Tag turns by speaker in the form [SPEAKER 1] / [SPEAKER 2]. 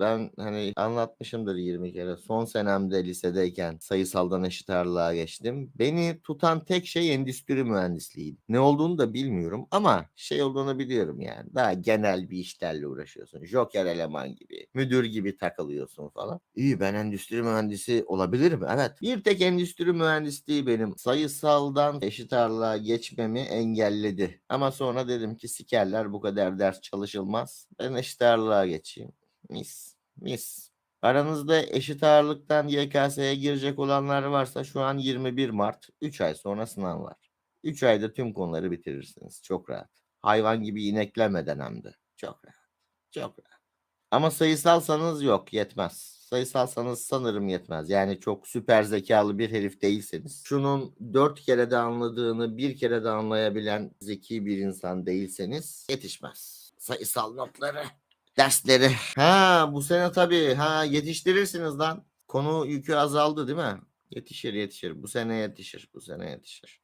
[SPEAKER 1] Ben hani anlatmışımdır 20 kere. Son senemde lisedeyken sayısaldan eşit ağırlığa geçtim. Beni tutan tek şey endüstri mühendisliğiydi. Ne olduğunu da bilmiyorum ama şey olduğunu biliyorum yani. Daha genel bir işlerle uğraşıyorsun. Joker eleman gibi, müdür gibi takılıyorsun falan. İyi ben endüstri mühendisi olabilirim. Evet. Bir tek endüstri mühendisliği benim sayısaldan eşit ağırlığa geçmemi engelledi. Ama sonra dedim ki sikerler bu kadar ders çalışılmaz. Ben eşit ağırlığa geçeyim. Mis. Mis. Aranızda eşit ağırlıktan YKS'ye girecek olanlar varsa şu an 21 Mart. 3 ay sonra sınav var. 3 ayda tüm konuları bitirirsiniz. Çok rahat. Hayvan gibi ineklemeden hem de. Çok rahat. Çok rahat. Ama sayısalsanız yok yetmez. Sayısalsanız sanırım yetmez. Yani çok süper zekalı bir herif değilseniz. Şunun dört kere de anladığını bir kere de anlayabilen zeki bir insan değilseniz yetişmez. Sayısal notları, dersleri. Ha bu sene tabii ha yetiştirirsiniz lan. Konu yükü azaldı değil mi? Yetişir yetişir. Bu sene yetişir. Bu sene yetişir.